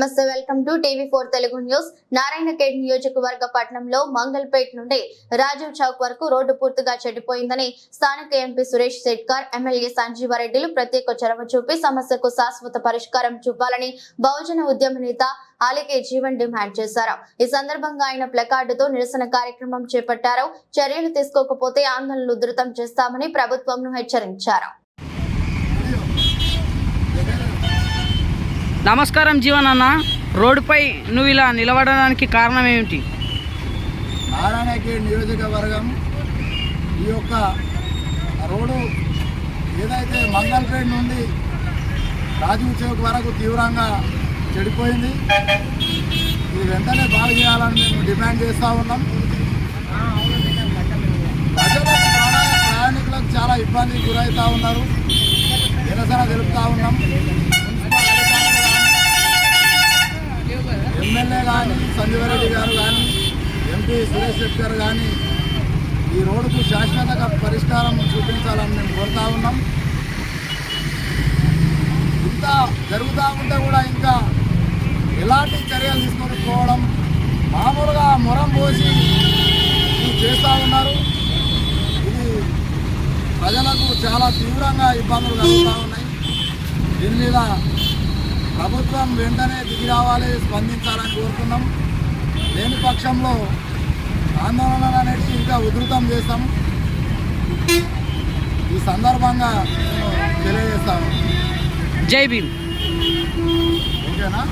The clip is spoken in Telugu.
నమస్తే welcome to TV four Telugu news. Narayankhed నియోజకవర్గ పట్టణంలో మంగల్పేట్ నుండి రాజీవ్ చౌక్ వరకు రోడ్డు పూర్తిగా చెడిపోయిందని స్థానిక ఎంపీ సురేష్ శెట్కర్ ఎమ్మెల్యే సంజీవారెడ్డిలు ప్రత్యేక చొరవ చూపి సమస్యకు శాశ్వత పరిష్కారం చూపాలని బహుజన ఉద్యమ నేత ఆలికే జీవన్ డిమాండ్ చేశారు. ఈ సందర్భంగా ఆయన ప్లకార్డుతో నిరసన కార్యక్రమం చేపట్టారు. చర్యలు తీసుకోకపోతే ఆందోళనలు ఉధృతం చేస్తామని ప్రభుత్వంను హెచ్చరించారు. నమస్కారం జీవన్ అన్న రోడ్డుపై నువ్వు ఇలా నిలబడడానికి కారణం ఏమిటి? నారాయణఖేడ్ నియోజకవర్గం ఈ యొక్క రోడ్డు ఏదైతే మంగళపేట నుండి రాజీవ్ చౌక్ వరకు తీవ్రంగా చెడిపోయింది. ఇది వెంటనే బాగు చేయాలని మేము డిమాండ్ చేస్తూ ఉన్నాం. ప్రజలకు ప్రయాణికులకు చాలా ఇబ్బందికి గురవుతూ ఉన్నారు. నిరసన తెలుపుతూ ఉన్నాం. సంజీవరెడ్డి గారు కానీ ఎంపీ సురేష్ రెడ్డి గారు కానీ ఈ రోడ్డుకు శాశ్వత పరిష్కారం చూపించాలని మేము కోరుతా ఉన్నాం. ఇంత జరుగుతూ ఉంటే కూడా ఇంకా ఎలాంటి చర్యలు తీసుకోకపోవడం మామూలుగా మొరం పోసి ఇది చేస్తూ ఉన్నారు. ఇది ప్రజలకు చాలా తీవ్రంగా ఇబ్బందులు కలుగుతూ ఉన్నాయి. దీని మీద ప్రభుత్వం వెంటనే దిగి రావాలి స్పందించాలని కోరుతున్నాం లేని పక్షంలో ఆందోళనలు అనేది ఇంకా ఉధృతం చేస్తాం. ఈ సందర్భంగా నేను తెలియజేస్తాను. జై భీమ్. ఓకేనా?